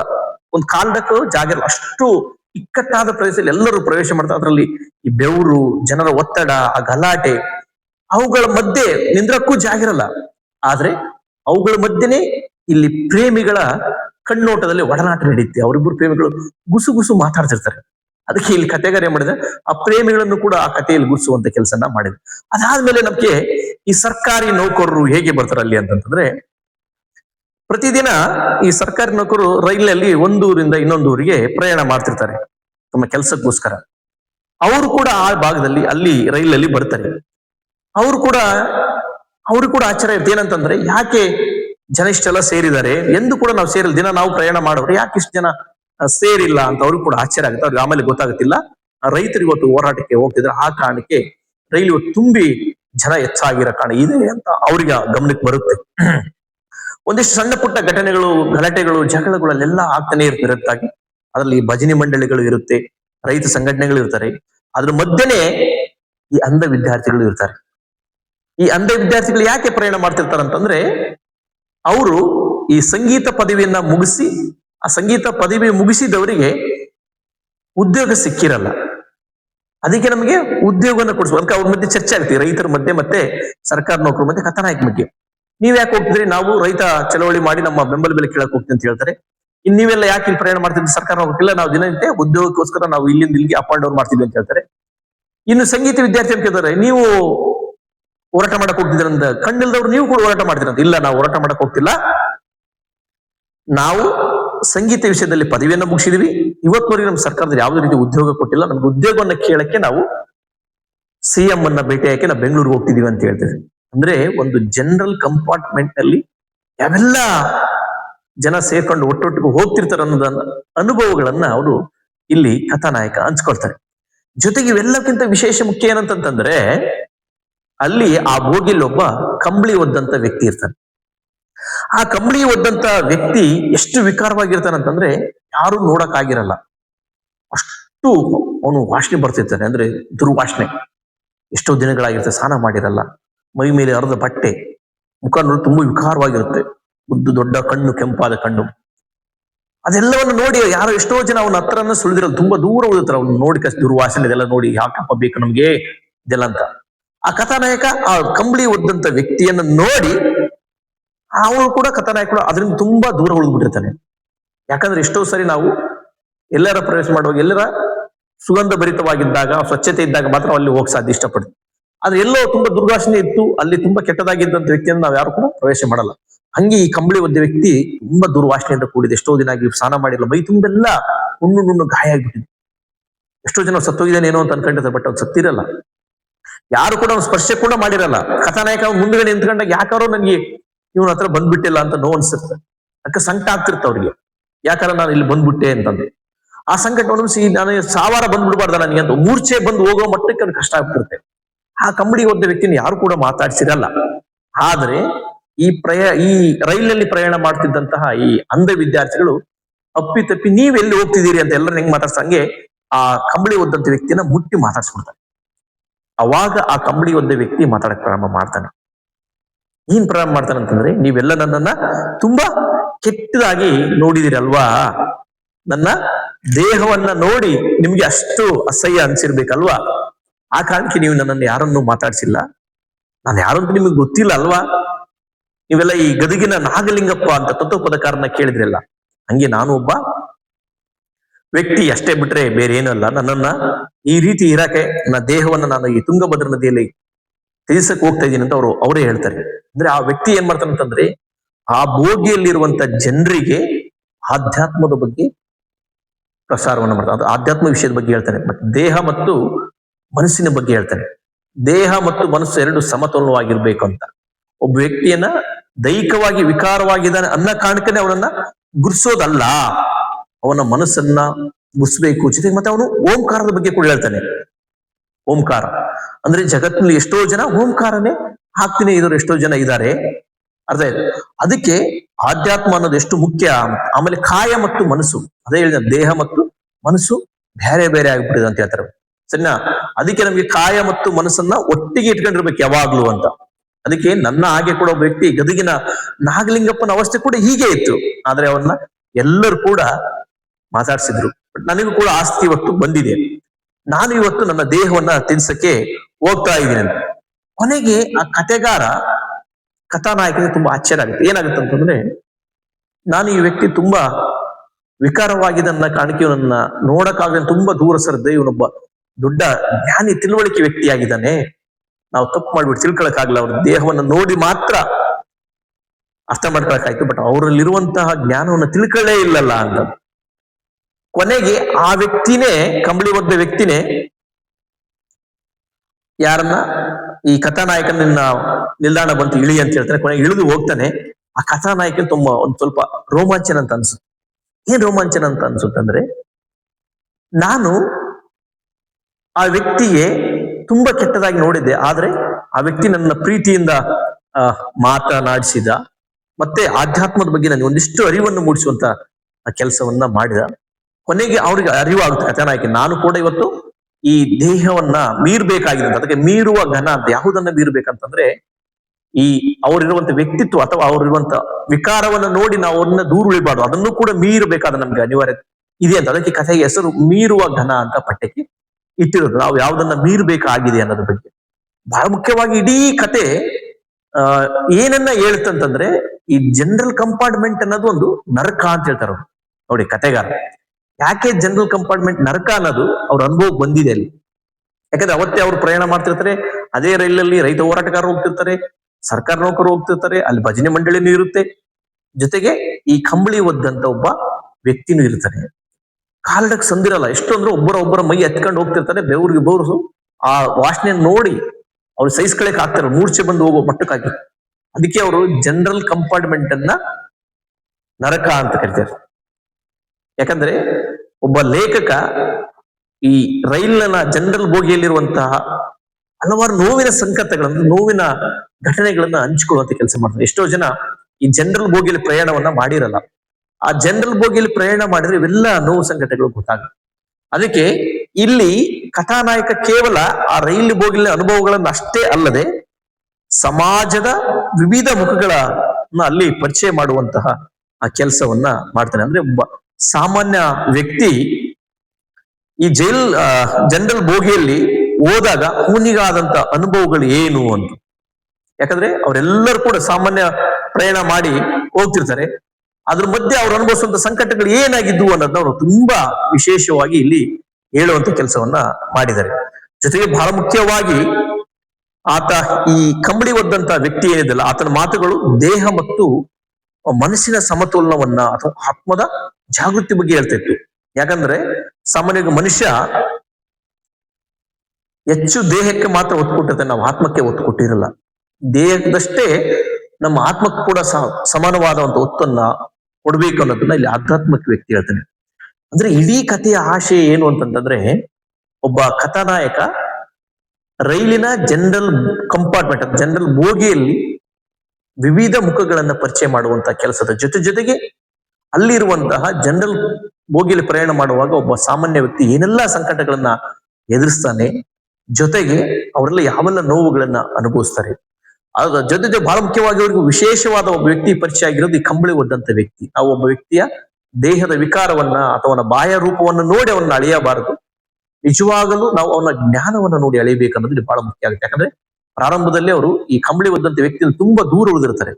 S1: ಒಂದು ಕಾಲ್ದಕ್ಕೂ ಜಾಗ ಇರಲ್ಲ. ಅಷ್ಟು ಇಕ್ಕಟ್ಟಾದ ಪ್ರದೇಶದಲ್ಲಿ ಎಲ್ಲರೂ ಪ್ರವೇಶ ಮಾಡ್ತಾರೆ. ಅದರಲ್ಲಿ ಈ ಬೆವರು, ಜನರ ಒತ್ತಡ, ಆ ಗಲಾಟೆ, ಅವುಗಳ ಮಧ್ಯೆ ನಿಂದ್ರಕ್ಕೂ ಜಾಗ ಇರಲ್ಲ. ಆದ್ರೆ ಅವುಗಳ ಮಧ್ಯೆನೆ ಇಲ್ಲಿ ಪ್ರೇಮಿಗಳ ಕಣ್ಣೋಟದಲ್ಲಿ ಒಡನಾಟ ನಡೆಯುತ್ತೆ. ಅವರಿಬ್ಬರು ಪ್ರೇಮಿಗಳು ಗುಸು ಗುಸು ಮಾತಾಡ್ತಿರ್ತಾರೆ. ಅದಕ್ಕೆ ಇಲ್ಲಿ ಕತೆಗಾರ ಏನ್ ಮಾಡಿದ್ರೆ ಆ ಪ್ರೇಮಿಗಳನ್ನು ಕೂಡ ಆ ಕಥೆಯಲ್ಲಿ ಗುಡಿಸುವಂತ ಕೆಲಸನ ಮಾಡಿದ್ರು ಅದಾದ್ಮೇಲೆ ನಮ್ಗೆ ಈ ಸರ್ಕಾರಿ ನೌಕರರು ಹೇಗೆ ಬರ್ತಾರೆ ಅಲ್ಲಿ ಅಂತಂತಂದ್ರೆ, ಪ್ರತಿದಿನ ಈ ಸರ್ಕಾರಿ ನೌಕರು ರೈಲಿನಲ್ಲಿ ಒಂದೂರಿಂದ ಊರಿಂದ ಇನ್ನೊಂದು ಊರಿಗೆ ಪ್ರಯಾಣ ಮಾಡ್ತಿರ್ತಾರೆ. ತಮ್ಮ ಕೆಲಸಕ್ಕೋಸ್ಕರ. ಅವರು ಕೂಡ ಆ ಭಾಗದಲ್ಲಿ ಅಲ್ಲಿ ರೈಲಲ್ಲಿ ಬರ್ತಾರೆ. ಅವರು ಕೂಡ ಅವರು ಕೂಡ ಆಶ್ಚರ್ಯ ಇರುತ್ತೆ ಏನಂತಂದ್ರೆ, ಯಾಕೆ ಜನ ಇಷ್ಟೆಲ್ಲ ಸೇರಿದ್ದಾರೆ? ಎಂದು ಕೂಡ ನಾವು ಸೇರಿಲ್ಲ. ದಿನ ನಾವು ಪ್ರಯಾಣ ಮಾಡೋರು. ಯಾಕೆ ಇಷ್ಟು ಜನ ಸೇರಿಲ್ಲ ಅಂತ ಅವ್ರಿಗೆ ಕೂಡ ಆಶ್ಚರ್ಯ ಆಗುತ್ತೆ. ಅವ್ರಿಗೆ ಆಮೇಲೆ ಗೊತ್ತಾಗುತ್ತಿಲ್ಲ. ಆ ರೈತರು ಇವತ್ತು ಹೋರಾಟಕ್ಕೆ ಹೋಗ್ತಿದ್ರೆ ಆ ಕಾರಣಕ್ಕೆ ರೈಲು ತುಂಬಿ ಜನ ಹೆಚ್ಚಾಗಿರೋ ಕಾರಣ ಇದೆ ಅಂತ ಅವ್ರಿಗೆ ಗಮನಕ್ಕೆ ಬರುತ್ತೆ. ಒಂದಿಷ್ಟು ಸಣ್ಣ ಪುಟ್ಟ ಘಟನೆಗಳು, ಗಲಾಟೆಗಳು, ಜಗಳಗಳಲ್ಲೆಲ್ಲ ಆಗ್ತಾನೆ ಇರ್ತಿರತ್ತಾಗಿ ಅದರಲ್ಲಿ ಭಜನೆ ಮಂಡಳಿಗಳು ಇರುತ್ತೆ, ರೈತ ಸಂಘಟನೆಗಳು ಇರ್ತಾರೆ. ಅದ್ರ ಮಧ್ಯೆನೆ ಈ ಅಂಧ ವಿದ್ಯಾರ್ಥಿಗಳು ಇರ್ತಾರೆ. ಈ ಅಂಧ ವಿದ್ಯಾರ್ಥಿಗಳು ಯಾಕೆ ಪ್ರಯಾಣ ಮಾಡ್ತಿರ್ತಾರೆ ಅಂತಂದ್ರೆ, ಅವರು ಈ ಸಂಗೀತ ಪದವಿಯನ್ನ ಮುಗಿಸಿ ಆ ಸಂಗೀತ ಪದವಿ ಮುಗಿಸಿದವರಿಗೆ ಉದ್ಯೋಗ ಸಿಕ್ಕಿರಲ್ಲ. ಅದಕ್ಕೆ ನಮಗೆ ಉದ್ಯೋಗವನ್ನು ಕೊಡಿಸುವ ಅದಕ್ಕೆ ಅವ್ರ ಮಧ್ಯೆ ಚರ್ಚೆ ಆಗ್ತೀವಿ ರೈತರ ಮಧ್ಯೆ ಮತ್ತೆ ಸರ್ಕಾರ ನೌಕರ ಮಧ್ಯೆ ಕಥನಾಯಕ ಬಗ್ಗೆ ನೀವ್. ಯಾಕೆ ಹೋಗ್ತಿದ್ರಿ? ನಾವು ರೈತ ಚಳವಳಿ ಮಾಡಿ ನಮ್ಮ ಬೆಂಬಲ ಬೆಲೆ ಕೇಳಕ್ ಹೋಗ್ತೀವಿ ಅಂತ ಹೇಳ್ತಾರೆ. ಇನ್ ನೀವೆಲ್ಲ ಯಾಕೆ ಇಲ್ಲಿ ಪ್ರಯಾಣ ಮಾಡ್ತಿದ್ರಿ? ಸರ್ಕಾರ ಹೋಗ್ತಿಲ್ಲ ನಾವು ದಿನನಿತ್ಯ ಉದ್ಯೋಗಕ್ಕೋಸ್ಕರ ನಾವು ಇಲ್ಲಿಂದ ಇಲ್ಲಿಗೆ ಅಪ್ ಅಂಡ್ ಡೌನ್ ಮಾಡ್ತಿದ್ವಿ ಅಂತ ಹೇಳ್ತಾರೆ. ಇನ್ನು ಸಂಗೀತ ವಿದ್ಯಾರ್ಥಿ ಅಂತ ಕೇಳ್ತಾರೆ ನೀವು ಹೋರಾಟ ಮಾಡಕ್ ಅಂತ ಕಣ್ಣಿಲ್ದವ್ರು ನೀವು ಕೂಡ ಹೋರಾಟ ಮಾಡ್ತೀರಂತ ಇಲ್ಲ, ನಾವು ಹೋರಾಟ ಮಾಡಕ್ ಹೋಗ್ತಿಲ್ಲ. ನಾವು ಸಂಗೀತ ವಿಷಯದಲ್ಲಿ ಪದವಿಯನ್ನ ಮುಗಿಸಿದ್ವಿ. ಇವತ್ತವರೆಗೆ ನಮ್ಮ ಸರ್ಕಾರದಲ್ಲಿ ಯಾವುದೇ ರೀತಿ ಉದ್ಯೋಗ ಕೊಟ್ಟಿಲ್ಲ. ನಮ್ಗೆ ಉದ್ಯೋಗವನ್ನ ಕೇಳಕ್ಕೆ ನಾವು ಸಿಎಂ ಅನ್ನ ಭೇಟಿಯಾಕೆ ನಾವು ಬೆಂಗಳೂರಿಗೆ ಹೋಗ್ತಿದೀವಿ ಅಂತ ಹೇಳ್ತೇವೆ ಅಂದ್ರೆ ಒಂದು ಜನರಲ್ ಕಂಪಾರ್ಟ್ಮೆಂಟ್ನಲ್ಲಿ ಯಾವೆಲ್ಲ ಜನ ಸೇರ್ಕೊಂಡು ಒಟ್ಟೊಟ್ಟಿಗೆ ಹೋಗ್ತಿರ್ತಾರೆ ಅನ್ನೋದನ್ನ ಅನುಭವಗಳನ್ನ ಅವರು ಇಲ್ಲಿ ಕಥಾನಾಯಕ ಹಂಚ್ಕೊಳ್ತಾರೆ. ಜೊತೆಗೆ ಇವೆಲ್ಲಕ್ಕಿಂತ ವಿಶೇಷ ಮುಖ್ಯ ಏನಂತಂತಂದ್ರೆ ಅಲ್ಲಿ ಆ ಬೋಗಿಲ್ ಒಬ್ಬ ಕಂಬಳಿ ಒದ್ದಂತ ವ್ಯಕ್ತಿ ಇರ್ತಾನೆ. ಆ ಕಂಬಳಿ ಒದ್ದಂತ ವ್ಯಕ್ತಿ ಎಷ್ಟು ವಿಕಾರವಾಗಿರ್ತಾನೆ ಅಂತಂದ್ರೆ ಯಾರು ನೋಡಕ್ ಆಗಿರಲ್ಲ ಅಷ್ಟು ಅವನು ವಾಸನೆ ಬರ್ತಿರ್ತಾನೆ, ಅಂದ್ರೆ ದುರ್ವಾಸನೆ. ಎಷ್ಟೋ ದಿನಗಳಾಗಿರುತ್ತೆ ಸ್ನಾನ ಮಾಡಿರಲ್ಲ, ಮೈ ಮೇಲೆ ಅರ್ಧ ಬಟ್ಟೆ, ಮುಖ ನೋಡಿ ತುಂಬಾ ವಿಕಾರವಾಗಿರುತ್ತೆ. ಉದ್ದು ದೊಡ್ಡ ಕಣ್ಣು, ಕೆಂಪಾದ ಕಣ್ಣು. ಅದೆಲ್ಲವನ್ನು ನೋಡಿ ಯಾರು ಎಷ್ಟೋ ಜನ ಅವನ ಹತ್ರನ ಸುಳಿದಿರಲ್ಲ, ತುಂಬಾ ದೂರ ಓದುತ್ತಾರೆ ಅವ್ನು ನೋಡಿ ಕಷ್ಟ ದುರ್ವಾಸನೆ ಇದೆಲ್ಲ ನೋಡಿ ಯಾಕಪ್ಪ ಬೇಕು ನಮ್ಗೆ ಇದೆಲ್ಲ ಅಂತ. ಆ ಕಥಾನಾಯಕ ಆ ಕಂಬಳಿ ಒದ್ದಂತ ವ್ಯಕ್ತಿಯನ್ನ ನೋಡಿ ಅವನು ಕೂಡ ಕಥಾನಾಯಕ ಅದರಿಂದ ತುಂಬಾ ದೂರ ಉಳಿದ್ಬಿಟ್ಟಿರ್ತಾನೆ. ಯಾಕಂದ್ರೆ ಎಷ್ಟೋ ಸರಿ ನಾವು ಎಲ್ಲರ ಪ್ರವೇಶ ಮಾಡುವಾಗ ಎಲ್ಲರ ಸುಗಂಧ ಭರಿತವಾಗಿದ್ದಾಗ, ಸ್ವಚ್ಛತೆ ಇದ್ದಾಗ ಮಾತ್ರ ಅಲ್ಲಿ ಹೋಗಿ ಸಾಧ್ಯ ಇಷ್ಟಪಡ್ತೀವಿ ಆದ್ರೆ ಎಲ್ಲೋ ತುಂಬಾ ದುರ್ಗಾಶನೆ ಇತ್ತು, ಅಲ್ಲಿ ತುಂಬಾ ಕೆಟ್ಟದಾಗಿದ್ದಂತ ವ್ಯಕ್ತಿಯನ್ನು ನಾವು ಯಾರು ಕೂಡ ಪ್ರವೇಶ ಮಾಡಲ್ಲ. ಹಂಗೆ ಈ ಕಂಬಳಿ ಒದ್ದ ವ್ಯಕ್ತಿ ತುಂಬಾ ದುರ್ವಾಸನೆಯಿಂದ ಕೂಡಿದೆ. ಎಷ್ಟೋ ದಿನ ಆಗಿ ಸ್ನಾನ ಮಾಡಿಲ್ಲ, ಮೈ ತುಂಬೆಲ್ಲ ಹುಣ್ಣು ನುಣ್ಣು ಗಾಯ ಆಗ್ಬಿಟ್ಟಿದೆ. ಎಷ್ಟೋ ಜನ ಸತ್ತೋಗಿದ್ದಾನೇನೋ ಅಂತ ಅನ್ಕೊಂಡಿರ್ತಾರೆ ಬಟ್ ಅವ್ನು ಸತ್ತಿರಲ್ಲ. ಯಾರು ಕೂಡ ಅವ್ನು ಸ್ಪರ್ಶ ಕೂಡ ಮಾಡಿರಲ್ಲ. ಕಥಾನಾಯಕ ಮುಂದ್ಗಡೆ ನಿಂತ್ಕೊಂಡಾಗ ಯಾಕಾರೋ ನನಗೆ ಇವನ ಹತ್ರ ಬಂದ್ಬಿಟ್ಟಿಲ್ಲ ಅಂತ ನೋವು ಅನ್ಸುತ್ತೆ. ಯಾಕೆ ಸಂಕಟ ಆಗ್ತಿರ್ತ ಅವ್ರಿಗೆ. ಯಾಕಂದ್ರೆ ನಾನು ಇಲ್ಲಿ ಬಂದ್ಬಿಟ್ಟೆ ಅಂತಂದು ಆ ಸಂಕಟ ಸಿ ನಾನು ಸಾವಾರ ಬಂದ್ಬಿಡ್ಬಾರ್ದ ನನಗೆ ಅಂತ ಮೂರ್ಛೆ ಬಂದು ಹೋಗೋ ಮಟ್ಟಕ್ಕೆ ಅದು ಕಷ್ಟ ಆಗ್ಬಿಡುತ್ತೆ. ಆ ಕಂಬಳಿ ಒದ್ದ ವ್ಯಕ್ತಿನ ಯಾರು ಕೂಡ ಮಾತಾಡ್ಸಿರಲ್ಲ. ಆದ್ರೆ ಈ ಪ್ರಯ ಈ ರೈಲಲ್ಲಿ ಪ್ರಯಾಣ ಮಾಡ್ತಿದ್ದಂತಹ ಈ ಅಂಧ ವಿದ್ಯಾರ್ಥಿಗಳು ಅಪ್ಪಿ ತಪ್ಪಿ ನೀವ್ ಎಲ್ಲಿ ಹೋಗ್ತಿದ್ದೀರಿ ಅಂತ ಎಲ್ಲರೂ ಹೆಂಗ್ ಮಾತಾಡ್ಸಂಗೆ ಆ ಕಂಬಳಿ ಒದ್ದಂತ ವ್ಯಕ್ತಿನ ಮುಟ್ಟಿ ಮಾತಾಡ್ಸ್ಬಿಡ್ತಾರೆ. ಅವಾಗ ಆ ಕಂಬಳಿ ಒದ್ದ ವ್ಯಕ್ತಿ ಮಾತಾಡಕ್ ಪ್ರಾರಂಭ ಮಾಡ್ತಾನೆ. ಏನ್ ಪ್ರಾರಂಭ ಮಾಡ್ತಾನಂತಂದ್ರೆ ನೀವೆಲ್ಲ ನನ್ನನ್ನ ತುಂಬಾ ಕೆಟ್ಟದಾಗಿ ನೋಡಿದಿರಲ್ವಾ? ನನ್ನ ದೇಹವನ್ನ ನೋಡಿ ನಿಮ್ಗೆ ಅಷ್ಟು ಅಸಹ್ಯ ಅನ್ಸಿರ್ಬೇಕಲ್ವಾ? ಆ ಕಾರಣಕ್ಕೆ ನೀವು ನನ್ನನ್ನು ಯಾರನ್ನು ಮಾತಾಡ್ಸಿಲ್ಲ. ನಾನು ಯಾರು ಅಂತ ನಿಮಗೆ ಗೊತ್ತಿಲ್ಲ ಅಲ್ವಾ? ನೀವೆಲ್ಲ ಈ ಗದಗಿನ ನಾಗಲಿಂಗಪ್ಪ ಅಂತ ತತ್ವಪದಕಾರನ ಕೇಳಿದ್ರಲ್ಲ. ಹಂಗೆ ನಾನು ಒಬ್ಬ ವ್ಯಕ್ತಿ ಅಷ್ಟೇ ಬಿಟ್ರೆ ಬೇರೆ ಏನಲ್ಲ ನನ್ನನ್ನ ಈ ರೀತಿ ಇರಕ್ಕೆ ನನ್ನ ದೇಹವನ್ನ ನಾನು ಈ ತುಂಗಭದ್ರ ನದಿಯಲ್ಲಿ ತ್ಯಜಿಸಕ್ ಹೋಗ್ತಾ ಇದ್ದೀನಿ ಅಂತ ಅವರು, ಅವರೇ ಹೇಳ್ತಾರೆ. ಅಂದ್ರೆ ಆ ವ್ಯಕ್ತಿ ಏನ್ ಮಾಡ್ತಾನಂತಂದ್ರೆ ಆ ಬೋಗಿಯಲ್ಲಿರುವಂತ ಜನರಿಗೆ ಆಧ್ಯಾತ್ಮದ ಬಗ್ಗೆ ಪ್ರಸಾರವನ್ನು ಮಾಡ್ತಾನೆ. ಆಧ್ಯಾತ್ಮ ವಿಷಯದ ಬಗ್ಗೆ ಹೇಳ್ತಾನೆ. ಮತ್ತೆ ದೇಹ ಮತ್ತು ಮನಸ್ಸಿನ ಬಗ್ಗೆ ಹೇಳ್ತಾನೆ. ದೇಹ ಮತ್ತು ಮನಸ್ಸು ಎರಡು ಸಮತೋಲನವಾಗಿರ್ಬೇಕು ಅಂತ. ಒಬ್ಬ ವ್ಯಕ್ತಿಯನ್ನ ದೈಹಿಕವಾಗಿ ವಿಕಾರವಾಗಿದ್ದಾನೆ ಅನ್ನ ಕಾರಣಕ್ಕನೆ ಅವನನ್ನ ಗುರ್ಸೋದಲ್ಲ. ಅವನ ಮನಸ್ಸನ್ನ ಗುರ್ಸ್ಬೇಕು ಜೊತೆಗೆ ಮತ್ತೆ ಅವನು ಓಂಕಾರದ ಬಗ್ಗೆ ಕೂಡ ಹೇಳ್ತಾನೆ. ಓಂಕಾರ. ಅಂದ್ರೆ ಜಗತ್ತಿನಲ್ಲಿ ಎಷ್ಟೋ ಜನ ಓಂಕಾರನೇ ಹಾಕ್ತೀನಿ ಇದ್ರು, ಎಷ್ಟೋ ಜನ ಇದ್ದಾರೆ ಅರ್ಥ ಇದೆ ಅದಕ್ಕೆ ಆಧ್ಯಾತ್ಮ ಅನ್ನೋದು ಎಷ್ಟು ಮುಖ್ಯ? ಆಮೇಲೆ ಕಾಯ ಮತ್ತು ಮನಸ್ಸು. ಅದೇ ಹೇಳಿದ ದೇಹ ಮತ್ತು ಮನಸ್ಸು ಬೇರೆ ಬೇರೆ ಆಗ್ಬಿಟ್ಟಿದೆ ಅಂತ ಹೇಳ್ತಾರೆ. ಸರಿನಾ? ಅದಕ್ಕೆ ನಮ್ಗೆ ಕಾಯ ಮತ್ತು ಮನಸ್ಸನ್ನ ಒಟ್ಟಿಗೆ ಇಟ್ಕೊಂಡಿರ್ಬೇಕು ಯಾವಾಗ್ಲೂ ಅಂತ. ಅದಕ್ಕೆ ನನ್ನ ಹಾಗೆ ಕೂಡ ಒಬ್ಬ ವ್ಯಕ್ತಿ ಗದಗಿನ ನಾಗಲಿಂಗಪ್ಪನ ಅವಸ್ಥೆ ಕೂಡ ಹೀಗೆ ಇತ್ತು. ಆದ್ರೆ ಅವನ್ನ ಎಲ್ಲರೂ ಕೂಡ ಮಾತಾಡ್ಸಿದ್ರು. ಬಟ್ ನನಗೂ ಕೂಡ ಆಸ್ತಿ ಇವತ್ತು ಬಂದಿದೆ. ನಾನು ಇವತ್ತು ನನ್ನ ದೇಹವನ್ನ ತಿನ್ಸಕ್ಕೆ ಹೋಗ್ತಾ ಇದ್ದೀನಿ ಕೊನೆಗೆ ಆ ಕತೆಗಾರ ಕಥಾನಾಯಕನಿಗೆ ತುಂಬಾ ಆಶ್ಚರ್ಯ ಆಗುತ್ತೆ. ಏನಾಗುತ್ತೆ ಅಂತಂದ್ರೆ, ನಾನು ಈ ವ್ಯಕ್ತಿ ತುಂಬಾ ವಿಕಾರವಾಗಿದ್ದನ್ನ ಕಾಣಿಕೆ ಇವನನ್ನ ನೋಡಕ್ಕಾಗ ತುಂಬಾ ದೂರ ಸರಿದೆ. ಇವನೊಬ್ಬ ದೊಡ್ಡ ಜ್ಞಾನಿ ತಿಳುವಳಿಕೆ ವ್ಯಕ್ತಿಯಾಗಿದ್ದಾನೆ. ನಾವು ತಪ್ಪು ಮಾಡ್ಬಿಟ್ಟು ತಿಳ್ಕೊಳಕ್ಕಾಗಲ್ಲ. ಅವ್ರ ದೇಹವನ್ನ ನೋಡಿ ಮಾತ್ರ ಅರ್ಥ ಮಾಡ್ಕೊಳಕಾಯ್ತು ಬಟ್ ಅವರಲ್ಲಿರುವಂತಹ ಜ್ಞಾನವನ್ನ ತಿಳ್ಕೊಳ್ಳೇ ಇಲ್ಲಲ್ಲ ಅಂತ. ಕೊನೆಗೆ ಆ ವ್ಯಕ್ತಿನೇ ಕಂಬಳಿ ಒದ್ದ ವ್ಯಕ್ತಿನೇ ಯಾರನ್ನ? ಈ ಕಥಾನಾಯಕನ ನಿಲ್ದಾಣ ಬಂತು, ಇಳಿ ಅಂತ ಹೇಳ್ತಾನೆ. ಕೊನೆಗೆ ಇಳಿದು ಹೋಗ್ತಾನೆ. ಆ ಕಥಾನಾಯಕನ್ ತುಂಬಾ ಒಂದ್ ಸ್ವಲ್ಪ ರೋಮಾಂಚನ ಅಂತ ಅನ್ಸುತ್ತೆ. ಏನ್ ರೋಮಾಂಚನ ಅಂತ ಅನ್ಸುತ್ತೆ ಅಂದ್ರೆ, ನಾನು ಆ ವ್ಯಕ್ತಿಗೆ ತುಂಬಾ ಕೆಟ್ಟದಾಗಿ ನೋಡಿದ್ದೆ. ಆದ್ರೆ ಆ ವ್ಯಕ್ತಿ ನನ್ನ ಪ್ರೀತಿಯಿಂದ ಮಾತನಾಡಿಸಿದ. ಮತ್ತೆ ಆಧ್ಯಾತ್ಮದ ಬಗ್ಗೆ ನನಗೆ ಒಂದಿಷ್ಟು ಅರಿವನ್ನು ಮೂಡಿಸುವಂತ ಕೆಲಸವನ್ನ ಮಾಡಿದ. ಕೊನೆಗೆ ಅವ್ರಿಗೆ ಅರಿವಾಗುತ್ತೆ ಅಚಾನಕಿ ನಾನು ಕೂಡ ಇವತ್ತು ಈ ದೇಹವನ್ನ ಮೀರ್ಬೇಕಾಗಿದೆ ಅಂತ ಅದಕ್ಕೆ ಮೀರುವ ಘನ ಅಂತ ಯಾವುದನ್ನ ಮೀರ್ಬೇಕಂತಂದ್ರೆ, ಈ ಅವರಿರುವಂತ ವ್ಯಕ್ತಿತ್ವ ಅಥವಾ ಅವರಿರುವಂತ ವಿಕಾರವನ್ನ ನೋಡಿ ನಾವು ಅವ್ರನ್ನ ದೂರ ಉಳಿಬಾರ್ದು. ಅದನ್ನು ಕೂಡ ಮೀರಬೇಕಾದ ನಮ್ಗೆ ಅನಿವಾರ್ಯ ಇದೆ ಅಂತ. ಅದಕ್ಕೆ ಕಥೆಗೆ ಹೆಸರು ಮೀರುವ ಘನ ಅಂತ ಪಠ್ಯಕ್ಕೆ ಇಟ್ಟಿರೋದು. ನಾವು ಯಾವುದನ್ನ ಮೀರ್ಬೇಕಾಗಿದೆ ಅನ್ನೋದ್ರ ಬಗ್ಗೆ. ಬಹಳ ಮುಖ್ಯವಾಗಿ ಇಡೀ ಕತೆ ಆ, ಏನನ್ನ ಹೇಳುತ್ತಂತಂದ್ರೆ ಈ ಜನರಲ್ ಕಂಪಾರ್ಟ್ಮೆಂಟ್ ಅನ್ನೋದು ಒಂದು ನರಕ ಅಂತ ಹೇಳ್ತಾರೆ. ನೋಡಿ ಕತೆಗಾರ ಯಾಕೆ ಜನರಲ್ ಕಂಪಾರ್ಟ್ಮೆಂಟ್ ನರಕ ಅನ್ನೋದು ಅವ್ರ ಅನುಭವಕ್ಕೆ ಬಂದಿದೆ ಅಲ್ಲಿ. ಯಾಕಂದ್ರೆ ಅವತ್ತೇ ಅವ್ರು ಪ್ರಯಾಣ ಮಾಡ್ತಿರ್ತಾರೆ, ಅದೇ ರೈಲಲ್ಲಿ ರೈತ ಹೋರಾಟಗಾರರು ಹೋಗ್ತಿರ್ತಾರೆ, ಸರ್ಕಾರ ನೌಕರು ಹೋಗ್ತಿರ್ತಾರೆ, ಅಲ್ಲಿ ಭಜನೆ ಮಂಡಳಿನೂ ಇರುತ್ತೆ. ಜೊತೆಗೆ ಈ ಕಂಬಳಿ ಒದ್ದಂತ ಒಬ್ಬ ವ್ಯಕ್ತಿನೂ ಇರ್ತಾನೆ. ಕಾಲಡಕ್ಕೆ ಸಂದಿರಲ್ಲ ಎಷ್ಟು ಅಂದ್ರೆ ಒಬ್ಬರ ಒಬ್ಬರ ಮೈ ಎತ್ಕೊಂಡು ಹೋಗ್ತಿರ್ತಾರೆ ಬೆವ್ರಿಗೆ ಬೋರ್ಸು ಆ ವಾಸನೆ ನೋಡಿ ಅವ್ರು ಸಹಿಸ್ಕೊಳಕ್ ಆಗ್ತಾರೆ, ಮೂರ್ಛೆ ಬಂದು ಹೋಗೋ ಮಟ್ಟಕ್ಕಾಗಿ. ಅದಕ್ಕೆ ಅವರು ಜನರಲ್ ಕಂಪಾರ್ಟ್ಮೆಂಟ್ ಅನ್ನ ನರಕ ಅಂತ ಕರಿತಾರೆ. ಯಾಕಂದ್ರೆ ಒಬ್ಬ ಲೇಖಕ ಈ ರೈಲ್ನ ಜನರಲ್ ಬೋಗಿಯಲ್ಲಿರುವಂತಹ ಹಲವಾರು ನೋವಿನ ಸಂಕಟಗಳನ್ನು, ನೋವಿನ ಘಟನೆಗಳನ್ನ ಹಂಚಿಕೊಳ್ಳುವಂತ ಕೆಲಸ ಮಾಡ್ತಾರೆ. ಎಷ್ಟೋ ಜನ ಈ ಜನರಲ್ ಬೋಗಿಯಲ್ಲಿ ಪ್ರಯಾಣವನ್ನ ಮಾಡಿರಲ್ಲ. ಆ ಜನರಲ್ ಬೋಗಿಯಲ್ಲಿ ಪ್ರಯಾಣ ಮಾಡಿದ್ರೆ ಇವೆಲ್ಲ ನೋವು ಸಂಕಟಗಳು ಗೊತ್ತಾಗುತ್ತೆ. ಅದಕ್ಕೆ ಇಲ್ಲಿ ಕಥಾನಾಯಕ ಕೇವಲ ಆ ರೈಲು ಬೋಗಿಲಿನ ಅನುಭವಗಳನ್ನ ಅಷ್ಟೇ ಅಲ್ಲದೆ ಸಮಾಜದ ವಿವಿಧ ಮುಖಗಳನ್ನ ಅಲ್ಲಿ ಪರಿಚಯ ಮಾಡುವಂತಹ ಆ ಕೆಲಸವನ್ನ ಮಾಡ್ತಾನೆ. ಅಂದ್ರೆ ಸಾಮಾನ್ಯ ವ್ಯಕ್ತಿ ಈ ಜೈಲ್ ಜನರಲ್ ಬೋಗಿಯಲ್ಲಿ ಹೋದಾಗ ಅವನಿಗಾದಂತ ಅನುಭವಗಳು ಏನು ಅಂತ. ಯಾಕಂದ್ರೆ ಅವರೆಲ್ಲರೂ ಕೂಡ ಸಾಮಾನ್ಯ ಪ್ರಯಾಣ ಮಾಡಿ ಹೋಗ್ತಿರ್ತಾರೆ. ಅದ್ರ ಮಧ್ಯೆ ಅವ್ರು ಅನುಭವಿಸುವಂತ ಸಂಕಟಗಳು ಏನಾಗಿದ್ವು ಅನ್ನೋದನ್ನ ಅವರು ತುಂಬಾ ವಿಶೇಷವಾಗಿ ಇಲ್ಲಿ ಹೇಳುವಂತ ಕೆಲಸವನ್ನ ಮಾಡಿದ್ದಾರೆ. ಜೊತೆಗೆ ಬಹಳ ಮುಖ್ಯವಾಗಿ ಆತ ಈ ಕಂಬಳಿ ಒದ್ದಂತ ವ್ಯಕ್ತಿ ಏನಿದೆಲ್ಲ ಆತನ ಮಾತುಗಳು ದೇಹ ಮತ್ತು ಮನಸ್ಸಿನ ಸಮತೋಲನವನ್ನ ಅಥವಾ ಆತ್ಮದ ಜಾಗೃತಿ ಬಗ್ಗೆ ಹೇಳ್ತಾ ಇತ್ತು ಯಾಕಂದ್ರೆ ಸಾಮಾನ್ಯವಾಗಿ ಮನುಷ್ಯ ಹೆಚ್ಚು ದೇಹಕ್ಕೆ ಮಾತ್ರ ಒತ್ತು ಕೊಟ್ಟಿರ್ತಾನೆ ನಾವು ಆತ್ಮಕ್ಕೆ ಒತ್ತು ಕೊಟ್ಟಿರಲ್ಲ ದೇಹದಷ್ಟೇ ನಮ್ಮ ಆತ್ಮಕ್ಕೆ ಕೂಡ ಸಮಾನವಾದಂತ ಒತ್ತನ್ನ ಕೊಡ್ಬೇಕು ಅನ್ನೋದನ್ನ ಇಲ್ಲಿ ಆಧ್ಯಾತ್ಮಿಕ ವ್ಯಕ್ತಿ ಹೇಳ್ತಾನೆ. ಅಂದ್ರೆ ಇಡೀ ಕಥೆಯ ಆಶಯ ಏನು ಅಂತಂತಂದ್ರೆ, ಒಬ್ಬ ಕಥಾನಾಯಕ ರೈಲಿನ ಜನರಲ್ ಕಂಪಾರ್ಟ್ಮೆಂಟ್ ಜನರಲ್ ಬೋಗಿಯಲ್ಲಿ ವಿವಿಧ ಮುಖಗಳನ್ನ ಪರಿಚಯ ಮಾಡುವಂತ ಕೆಲಸದ ಜೊತೆ ಜೊತೆಗೆ ಅಲ್ಲಿರುವಂತಹ ಜನರಲ್ ಬೋಗಿಯಲ್ಲಿ ಪ್ರಯಾಣ ಮಾಡುವಾಗ ಒಬ್ಬ ಸಾಮಾನ್ಯ ವ್ಯಕ್ತಿ ಏನೆಲ್ಲ ಸಂಕಟಗಳನ್ನ ಎದುರಿಸ್ತಾನೆ ಜೊತೆಗೆ ಅವರೆಲ್ಲ ಯಾವೆಲ್ಲ ನೋವುಗಳನ್ನ ಅನುಭವಿಸ್ತಾರೆ. ಅದರ ಜೊತೆ ಜೊತೆ ಬಹಳ ಮುಖ್ಯವಾಗಿ ಅವರಿಗೆ ವಿಶೇಷವಾದ ಒಬ್ಬ ವ್ಯಕ್ತಿ ಪರಿಚಯ ಆಗಿರೋದು ಈ ಕಂಬಳಿ ಒದ್ದಂತ ವ್ಯಕ್ತಿ. ನಾವು ಒಬ್ಬ ವ್ಯಕ್ತಿಯ ದೇಹದ ವಿಕಾರವನ್ನ ಅಥವಾ ಬಾಹ್ಯ ರೂಪವನ್ನು ನೋಡಿ ಅವನ್ನ ಅಳೆಯಬಾರದು. ನಿಜವಾಗಲೂ ನಾವು ಅವನ ಜ್ಞಾನವನ್ನ ನೋಡಿ ಅಳೆಯಬೇಕನ್ನೋದು ಬಹಳ ಮುಖ್ಯ ಆಗುತ್ತೆ. ಯಾಕಂದ್ರೆ ಪ್ರಾರಂಭದಲ್ಲಿ ಅವರು ಈ ಕಂಬಳಿ ಒದ್ದಂತ ವ್ಯಕ್ತಿಯನ್ನು ತುಂಬಾ ದೂರ ಉಳಿದಿರ್ತಾರೆ.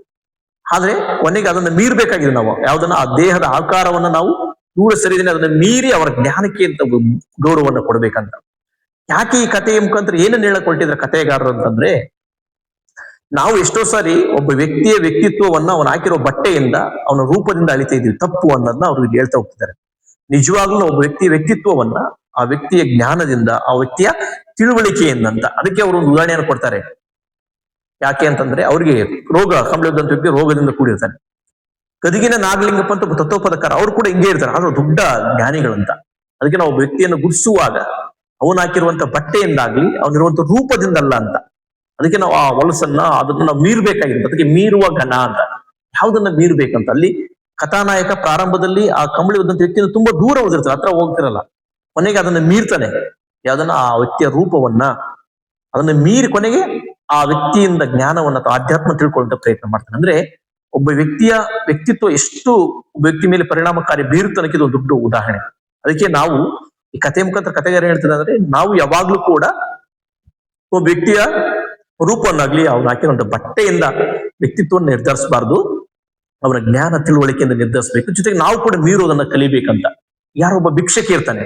S1: ಆದ್ರೆ ಕೊನೆಗೆ ಅದನ್ನ ಮೀರ್ಬೇಕಾಗಿದೆ ನಾವು. ಯಾವ್ದನ್ನ? ಆ ದೇಹದ ಆಕಾರವನ್ನ ನಾವು ದೂರ ಸರಿದಿನ ಅದನ್ನ ಮೀರಿ ಅವರ ಜ್ಞಾನಕ್ಕೆ ಅಂತ ಗೌರವವನ್ನು ಕೊಡ್ಬೇಕಂತ. ಯಾಕೆ ಈ ಕಥೆಯ ಮುಖಾಂತರ ಏನನ್ನ ಹೇಳಕೊಳ್ತಿದ್ರೆ ಕಥೆಗಾರರು ಅಂತಂದ್ರೆ, ನಾವು ಎಷ್ಟೋ ಸಾರಿ ಒಬ್ಬ ವ್ಯಕ್ತಿಯ ವ್ಯಕ್ತಿತ್ವವನ್ನ ಅವನು ಹಾಕಿರೋ ಬಟ್ಟೆಯಿಂದ ಅವನ ರೂಪದಿಂದ ಅಳಿತಾ ಇದೀವಿ ತಪ್ಪು ಅನ್ನೋದನ್ನ ಅವ್ರು ಹೇಳ್ತಾ ಹೋಗ್ತಿದ್ದಾರೆ. ನಿಜವಾಗ್ಲೂ ಒಬ್ಬ ವ್ಯಕ್ತಿಯ ವ್ಯಕ್ತಿತ್ವವನ್ನ ಆ ವ್ಯಕ್ತಿಯ ಜ್ಞಾನದಿಂದ ಆ ವ್ಯಕ್ತಿಯ ತಿಳುವಳಿಕೆಯಿಂದ ಅಂತ. ಅದಕ್ಕೆ ಅವರು ಒಂದು ಉದಾಹರಣೆಯನ್ನು ಕೊಡ್ತಾರೆ. ಯಾಕೆ ಅಂತಂದ್ರೆ ಅವ್ರಿಗೆ ರೋಗ, ಕಂಬಳಿದಂತ ವ್ಯಕ್ತಿ ರೋಗದಿಂದ ಕೂಡಿರ್ತಾನೆ. ಗದಗಿನ ನಾಗಲಿಂಗಪ್ಪ ಅಂತ ತತ್ವಪದಕಾರ, ಅವ್ರು ಕೂಡ ಹಿಂಗೆ ಇರ್ತಾರೆ. ಆದ್ರೂ ದೊಡ್ಡ ಜ್ಞಾನಿಗಳಂತ. ಅದಕ್ಕೆ ನಾವು ವ್ಯಕ್ತಿಯನ್ನು ಗುರ್ಸುವಾಗ ಅವನು ಹಾಕಿರುವಂತ ಬಟ್ಟೆಯಿಂದಾಗ್ಲಿ, ಅವನಿರುವಂತ ರೂಪದಿಂದಲ್ಲ ಅಂತ. ಅದಕ್ಕೆ ನಾವು ಆ ವಲಸನ್ನ ಅದನ್ನ ನಾವು ಮೀರ್ಬೇಕಾಗಿರುತ್ತೆ. ಅದಕ್ಕೆ ಮೀರುವ ಘನ ಅಂತ. ಯಾವ್ದನ್ನ ಮೀರ್ಬೇಕಂತ? ಅಲ್ಲಿ ಕಥಾನಾಯಕ ಪ್ರಾರಂಭದಲ್ಲಿ ಆ ಕಂಬಳಿ ವ್ಯಕ್ತಿಯಿಂದ ತುಂಬಾ ದೂರ ಹೋಗಿರ್ತಾರೆ ಹತ್ರ ಹೋಗ್ತಿರಲ್ಲ. ಕೊನೆಗೆ ಅದನ್ನ ಮೀರ್ತಾನೆ. ಯಾವ್ದನ್ನ? ಆ ವ್ಯಕ್ತಿಯ ರೂಪವನ್ನ. ಅದನ್ನ ಮೀರಿ ಕೊನೆಗೆ ಆ ವ್ಯಕ್ತಿಯಿಂದ ಜ್ಞಾನವನ್ನ ಆಧ್ಯಾತ್ಮ ತಿಳ್ಕೊಳ್ಳುವಂತ ಪ್ರಯತ್ನ ಮಾಡ್ತಾನೆ. ಅಂದ್ರೆ ಒಬ್ಬ ವ್ಯಕ್ತಿಯ ವ್ಯಕ್ತಿತ್ವ ಎಷ್ಟು ವ್ಯಕ್ತಿ ಮೇಲೆ ಪರಿಣಾಮಕಾರಿ ಬೀರುತ್ತನಕ್ಕೆ ಇದು ದೊಡ್ಡ ಉದಾಹರಣೆ. ಅದಕ್ಕೆ ನಾವು ಈ ಕಥೆ ಮುಖಾಂತರ ಕಥೆಗಾರ ಹೇಳ್ತದೆ ಅಂದ್ರೆ ನಾವು ಯಾವಾಗ್ಲೂ ಕೂಡ ಒಬ್ಬ ವ್ಯಕ್ತಿಯ ರೂಪವನ್ನಾಗ್ಲಿ ಅವ್ನು ಹಾಕಿರುವಂತ ಬಟ್ಟೆಯಿಂದ ವ್ಯಕ್ತಿತ್ವವನ್ನು ನಿರ್ಧರಿಸಬಾರ್ದು. ಅವರ ಜ್ಞಾನ ತಿಳುವಳಿಕೆಯಿಂದ ನಿರ್ಧರಿಸಬೇಕು. ಜೊತೆಗೆ ನಾವು ಕೂಡ ಮೀರೋದನ್ನ ಕಲಿಬೇಕಂತ. ಯಾರೊಬ್ಬ ಭಿಕ್ಷಕ ಇರ್ತಾನೆ.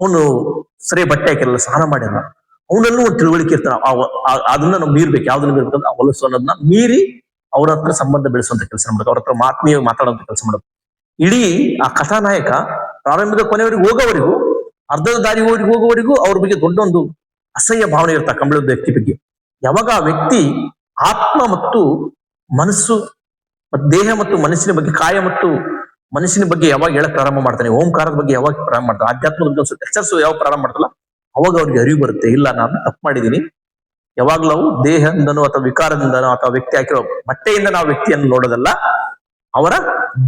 S1: ಅವನು ಸರಿ ಬಟ್ಟೆ ಹಾಕಿರಲ್ಲ, ಸ್ನಾನ ಮಾಡಿರಲ್ಲ ಅವನಲ್ಲೂ ಒಂದು ತಿಳುವಳಿಕೆ ಇರ್ತಾನೆ. ಅದನ್ನ ನಾವು ಮೀರ್ಬೇಕು. ಯಾವ್ದನ್ನ ಮೀರ್ಬೇಕಂದ್ರೆ ಆ ಹೊಲಸು ಅನ್ನೋದನ್ನ ಮೀರಿ ಅವ್ರ ಹತ್ರ ಸಂಬಂಧ ಬೆಳೆಸುವಂತ ಕೆಲಸ ಮಾಡ್ಬೇಕು. ಅವ್ರ ಹತ್ರ ಆತ್ಮೀಯ ಮಾತಾಡುವಂತ ಕೆಲಸ ಮಾಡ್ಬೇಕು. ಇಡೀ ಆ ಕಥಾನಾಯಕ ಪ್ರಾರಂಭದ ಕೊನೆಯವರೆಗೂ ಹೋಗೋವರೆಗೂ, ಅರ್ಧದ ದಾರಿವರೆಗೂ ಹೋಗೋವರೆಗೂ ಅವ್ರ ಬಗ್ಗೆ ದೊಡ್ಡ ಒಂದು ಅಸಹ್ಯ ಭಾವನೆ ಇರುತ್ತೆ ಆ ಕಂಬಳದ ವ್ಯಕ್ತಿ ಬಗ್ಗೆ. ಯಾವಾಗ ಆ ವ್ಯಕ್ತಿ ಆತ್ಮ ಮತ್ತು ಮನಸ್ಸು ಮತ್ತು ದೇಹ ಮತ್ತು ಮನಸ್ಸಿನ ಬಗ್ಗೆ, ಕಾಯ ಮತ್ತು ಮನಸ್ಸಿನ ಬಗ್ಗೆ ಯಾವಾಗ ಹೇಳಕ್ ಪ್ರಾರಂಭ ಮಾಡ್ತಾನೆ, ಓಂಕಾರದ ಬಗ್ಗೆ ಯಾವಾಗ ಪ್ರಾರಂಭ ಮಾಡ್ತಾನೆ, ಆಧ್ಯಾತ್ಮದ ಬಗ್ಗೆ ಎಚ್ಚರಿಸು ಯಾವಾಗ ಪ್ರಾರಂಭ ಮಾಡ್ತಲ್ಲ ಅವಾಗ ಅವ್ರಿಗೆ ಅರಿವು ಬರುತ್ತೆ, ಇಲ್ಲ ನಾನು ತಪ್ಪು ಮಾಡಿದ್ದೀನಿ. ಯಾವಾಗ್ಲೂ ದೇಹದಿಂದನೋ ಅಥವಾ ವಿಕಾರದಿಂದನೋ ಅಥವಾ ವ್ಯಕ್ತಿ ಹಾಕಿರೋ ಬಟ್ಟೆಯಿಂದ ನಾವು ವ್ಯಕ್ತಿಯನ್ನು ನೋಡೋದಲ್ಲ, ಅವರ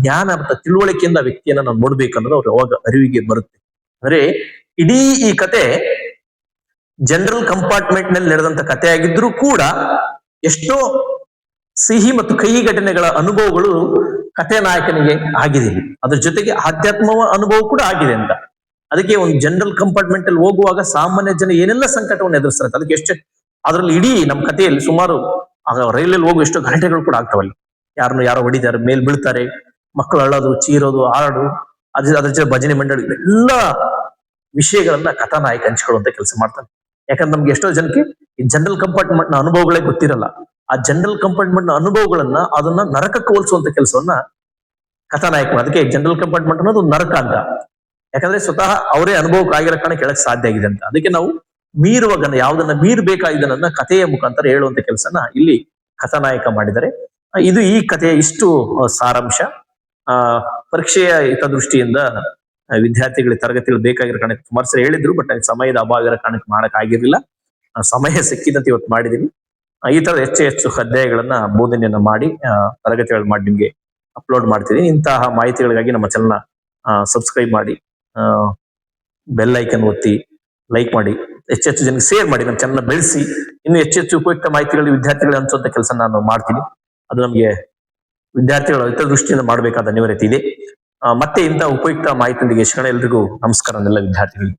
S1: ಜ್ಞಾನ ಮತ್ತು ತಿಳುವಳಿಕೆಯಿಂದ ವ್ಯಕ್ತಿಯನ್ನ ನಾವು ನೋಡ್ಬೇಕು ಅನ್ನೋದು ಅವ್ರು ಯಾವಾಗ ಅರಿವಿಗೆ ಬರುತ್ತೆ. ಅಂದ್ರೆ ಇಡೀ ಈ ಕತೆ ಜನರಲ್ ಕಂಪಾರ್ಟ್ಮೆಂಟ್ನಲ್ಲಿ ನಡೆದಂತ ಕತೆ ಆಗಿದ್ರೂ ಕೂಡ ಎಷ್ಟೋ ಸಿಹಿ ಮತ್ತು ಕಹಿ ಘಟನೆಗಳ ಅನುಭವಗಳು ಕಥೆ ನಾಯಕನಿಗೆ ಆಗಿದೆ ಅದ್ರ ಜೊತೆಗೆ ಆಧ್ಯಾತ್ಮ ಅನುಭವ ಕೂಡ ಆಗಿದೆ ಅಂತ. ಅದಕ್ಕೆ ಒಂದು ಜನರಲ್ ಕಂಪಾರ್ಟ್ಮೆಂಟ್ ಅಲ್ಲಿ ಹೋಗುವಾಗ ಸಾಮಾನ್ಯ ಜನ ಏನೆಲ್ಲ ಸಂಕಟವನ್ನು ಎದುರಿಸ್ತಾರೆ ಅದಕ್ಕೆ ಎಷ್ಟು, ಅದ್ರಲ್ಲಿ ಇಡೀ ನಮ್ಮ ಕಥೆಯಲ್ಲಿ ಸುಮಾರು ರೈಲಲ್ಲಿ ಹೋಗುವ ಎಷ್ಟೋ ಗಂಟೆಗಳು ಕೂಡ ಆಗ್ತಾವಲ್ಲಿ ಯಾರನ್ನು ಯಾರೋ ಹೊಡಿತಾರೆ, ಮೇಲ್ ಬೀಳ್ತಾರೆ, ಮಕ್ಕಳು ಅಳೋದು ಚೀರೋದು ಹಾಡು ಅದ್ರ ಅದ್ರ ಜೊತೆ ಭಜನೆ ಮಂಡಳಿ, ಎಲ್ಲ ವಿಷಯಗಳನ್ನ ಕಥಾನಾಯಕ ಹಂಚ್ಕೊಳ್ಳುವಂತ ಕೆಲಸ ಮಾಡ್ತಾನೆ. ಯಾಕಂದ್ರೆ ನಮ್ಗೆ ಎಷ್ಟೋ ಜನಕ್ಕೆ ಈ ಜನರಲ್ ಕಂಪಾರ್ಟ್ಮೆಂಟ್ನ ಅನುಭವಗಳೇ ಗೊತ್ತಿರಲ್ಲ. ಆ ಜನರಲ್ ಕಂಪಾರ್ಟ್ಮೆಂಟ್ನ ಅನುಭವಗಳನ್ನ ಅದನ್ನ ನರಕಕ್ಕೆ ಹೋಲಿಸುವಂತ ಕೆಲಸವನ್ನ ಕಥಾನಾಯಕ ಅದಕ್ಕೆ ಜನರಲ್ ಕಂಪಾರ್ಟ್ಮೆಂಟ್ ಅನ್ನೋದು ನರಕ ಅಂತ. ಯಾಕಂದ್ರೆ ಸ್ವತಃ ಅವರೇ ಅನುಭವಕ್ಕೆ ಆಗಿರೋ ಕಾರಣ ಕೆಳಕ್ ಸಾಧ್ಯ ಆಗಿದೆ ಅಂತ. ಅದಕ್ಕೆ ನಾವು ಮೀರುವ ಗನ ಯಾವ್ದನ್ನ ಮೀರ್ಬೇಕಾಗಿದ್ದನ್ನ ಕಥೆಯ ಮುಖಾಂತರ ಹೇಳುವಂತ ಕೆಲಸನ ಇಲ್ಲಿ ಕಥಾನಾಯಕ ಮಾಡಿದರೆ ಇದು ಈ ಕಥೆಯ ಇಷ್ಟು ಸಾರಾಂಶ. ಆ, ಪರೀಕ್ಷೆಯ ಹಿತದೃಷ್ಟಿಯಿಂದ ವಿದ್ಯಾರ್ಥಿಗಳಿಗೆ ತರಗತಿಗಳು ಬೇಕಾಗಿರೋ ಕಾರಣಕ್ಕೆ ಸುಮಾರು ಸರಿ ಹೇಳಿದ್ರು, ಬಟ್ ಸಮಯದ ಅಭಾವ ಇರೋ ಕಾರಣಕ್ಕೆ ಮಾಡಕ್ ಆಗಿರ್ಲಿಲ್ಲ. ಸಮಯ ಸಿಕ್ಕಿದಂತೆ ಇವತ್ತು ಮಾಡಿದೀನಿ ಈ ತರ ಹೆಚ್ಚು ಹೆಚ್ಚು ಅಧ್ಯಾಯಗಳನ್ನ ಬೋಧನೆಯನ್ನ ಮಾಡಿ ತರಗತಿಗಳು ಮಾಡಿ ನಿಮ್ಗೆ ಅಪ್ಲೋಡ್ ಮಾಡ್ತೀನಿ ಇಂತಹ ಮಾಹಿತಿಗಳಿಗಾಗಿ ನಮ್ಮ ಚಾನಲ್ನ ಸಬ್ಸ್ಕ್ರೈಬ್ ಮಾಡಿ. ಬೆಲ್ ಐಕನ್ ಒತ್ತಿ ಲೈಕ್ ಮಾಡಿ ಹೆಚ್ಚು ಹೆಚ್ಚು ಜನಕ್ಕೆ ಶೇರ್ ಮಾಡಿ ನಮ್ಮ ಚಾನಲ್ ಬೆಳೆಸಿ, ಇನ್ನು ಹೆಚ್ಚು ಹೆಚ್ಚು ಉಪಯುಕ್ತ ಮಾಹಿತಿಗಳು ವಿದ್ಯಾರ್ಥಿಗಳಿಗೆ ಹಂಚುವಂತ ಕೆಲಸ ನಾನು ಮಾಡ್ತೀನಿ. ಅದು ನಮಗೆ ವಿದ್ಯಾರ್ಥಿಗಳ ಹಿತದೃಷ್ಟಿಯಿಂದ ಮಾಡಬೇಕಾದ ಅನಿವಾರ್ಯತೆ ಇದೆ. ಮತ್ತೆ ಇಂತಹ ಉಪಯುಕ್ತ ಮಾಹಿತಿಯೊಂದಿಗೆ ಶಿಕ್ಷಣ ಎಲ್ರಿಗೂ ನಮಸ್ಕಾರ ಎಲ್ಲ ವಿದ್ಯಾರ್ಥಿಗಳಿಗೆ.